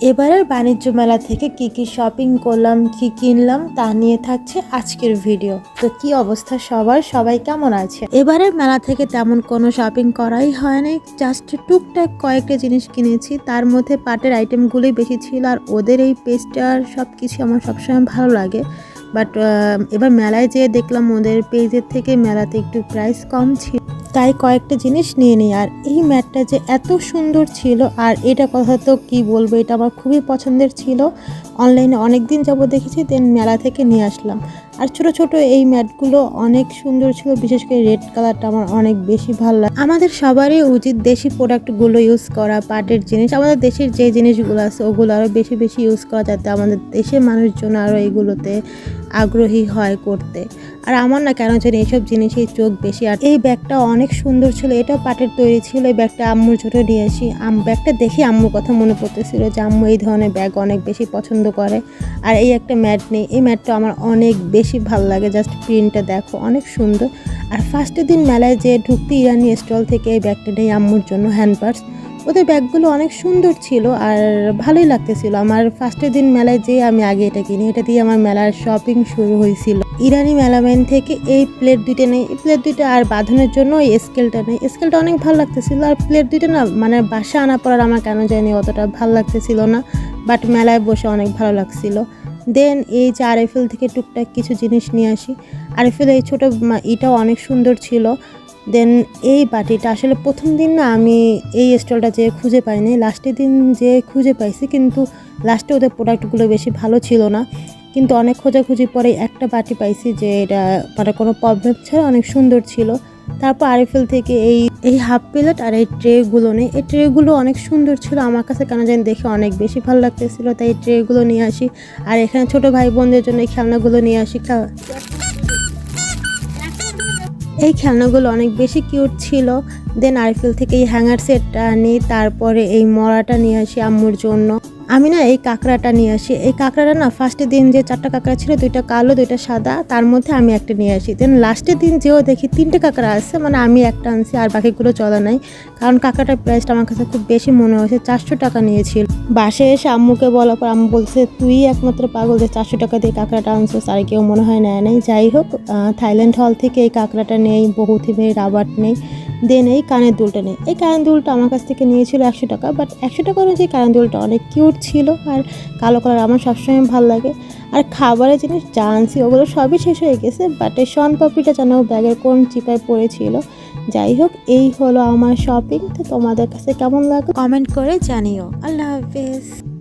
এবারের বাণিজ্য মেলা থেকে কি কি শপিং করলাম, কি কিনলাম তা নিয়ে থাকছে আজকের ভিডিও তো কি অবস্থা সবার? সবাই কেমন আছে? এবারের মেলা থেকে তেমন কোনো শপিং করাই হয়নি। জাস্ট টুকটাক কয়েকটা জিনিস কিনেছি। তার মধ্যে পাটের আইটেমগুলোই বেশি ছিল আর ওদের এই পেস্টার সব কিছু আমার সবসময় ভালো লাগে। বাট এবার মেলায় যেয়ে দেখলাম ওদের পেজের থেকে মেলাতে একটু প্রাইস কম ছিল। তাই কয়েকটা জিনিস নিয়ে নিই। আর এই ম্যাটটা যে এত সুন্দর ছিল, আর এটা কথা তো কি বলব, এটা আমার খুবই পছন্দের ছিল। অনলাইনে অনেক দিন যাব দেখেছি দেন মেলা থেকে নিয়ে আসলাম। আর ছোট ছোট এই ম্যাটগুলো অনেক সুন্দর ছিল, বিশেষ করে রেড কালারটা আমার অনেক বেশি ভালো লাগে। আমাদের সবারই উচিত দেশি প্রোডাক্টগুলো ইউজ করা, পাটের জিনিস। আমাদের দেশের যে জিনিসগুলো আছে, ওগুলো আরও বেশি বেশি ইউজ করা, যাতে আমাদের দেশের মানুষজন আরও এগুলোতে আগ্রহী হয় করতে। আর আমার না কেন জানি এইসব জিনিসেই চোখ বেশি। আর এই ব্যাগটা অনেক সুন্দর ছিল, এটাও পাটের তৈরি ছিল, এই ব্যাগটা আম্মুর ছোটো আসি। আম, ব্যাগটা দেখে আম্মুর কথা মনে পড়তেছিল যে আম্মু এই ধরনের ব্যাগ অনেক বেশি পছন্দ করে। আর এই একটা ম্যাট নেই, এই ম্যাটটা আমার অনেক বেশি ভালো লাগে, জাস্ট প্রিন্টটা দেখো, অনেক সুন্দর। আর ফার্স্টের দিন মেলায় যে ঢুকতে ইরানি স্টল থেকে এই ব্যাগটা নেই আম্মুর জন্য হ্যান্ড পার্স। ওদের ব্যাগগুলো অনেক সুন্দর ছিল আর ভালোই লাগতেছিল। আমার ফার্স্টের দিন মেলায় যেয়ে আমি আগে এটা কিনি। এটা দিয়ে আমার মেলার শপিং শুরু হয়েছিল। ইরানি মেলাম্যান থেকে এই প্লেট দুইটা নেই। এই প্লেট দুইটা আর বাঁধানোর জন্য এই স্কেলটা নেই। স্কেলটা অনেক ভালো লাগতেছিল। আর প্লেট দুইটা না মানে বাসা আনা পড়ার আমার কেন জানি অতটা ভালো লাগতেছিল না। বাট মেলায় বসে অনেক ভালো লাগছিল। দেন এই যে আরএফএল থেকে টুকটাক কিছু জিনিস নিয়ে আসি। আরএফএল এই ছোটো ইটাও অনেক সুন্দর ছিল। দেন এই বাটিটা আসলে প্রথম দিন না আমি এই স্টলটা যে খুঁজে পাইনি। লাস্টের দিন যে খুঁজে পাইছি কিন্তু লাস্টে ওদের প্রোডাক্টগুলো বেশি ভালো ছিল না। কিন্তু অনেক খোঁজাখুঁজি পরে একটা বাটি পাইছি যে এটা মানে কোনো প্রবলেম ছাড়া অনেক সুন্দর ছিল। তারপর আরএফএল থেকে এই এই হাফ প্লেট আর এই ট্রেগুলো নেই এই ট্রেগুলো অনেক সুন্দর ছিল। আমার কাছে কেন জানি দেখে অনেক বেশি ভালো লাগতেছিল। তাই এই ট্রেগুলো নিয়ে আসি। আর এখানে ছোট ভাই বোনদের জন্য এই খেলনাগুলো নিয়ে আসি। এই খেলনাগুলো অনেক বেশি কিউট ছিল। দেন আইফেল থেকে এই হ্যাঙ্গার সেটটা নিই তারপরে এই মরাটা নিয়ে আসি আম্মুর জন্য। আমি না এই কাঁকড়াটা নিয়ে আসি। এই কাঁকড়াটা না ফার্স্টের দিন যে চারটা কাঁকড়া ছিল, দুইটা কালো, দুইটা সাদা, তার মধ্যে আমি একটা নিয়ে আসি। দেন লাস্টের দিন যেও দেখি তিনটে কাঁকড়া আছে মানে আমি একটা আনছি আর বাকিগুলো চলা নাই। কারণ কাঁকড়াটার প্রাইসটা আমার কাছে খুব বেশি মনে হয়েছে, চারশো টাকা নিয়েছিল। বাসে এসে আম্মুকে বলার পর আম্মু বলছে, তুই একমাত্র পাগল যে চারশো টাকা দিয়ে কাঁকড়াটা আনছিস, আর কেউ মনে হয় নেয় নেই। যাই হোক থাইল্যান্ড হল থেকে এই কাঁকড়াটা নেই, বহুথি ভাই রাবার নেই। দেন এই কানের দুলটা নেই। এই কানের দুলটা আমার কাছ থেকে নিয়েছিল একশো টাকা বাট একশো টাকা অনুযায়ী কানের দুলটা অনেক কিউট ছিল আর কালো কালার আমার সবসময় ভালো লাগে। আর খাবারের জিনিস যা আনছি ওগুলো সবই শেষ হয়ে গেছে বাট এই শন পাপড়িটা যেন ব্যাগের কোন চিপায় পড়েছিল। যাই হোক, এই হলো আমার শপিং তো তোমাদের কাছে কেমন লাগে কমেন্ট করে জানিও। আল্লাহ হাফিজ।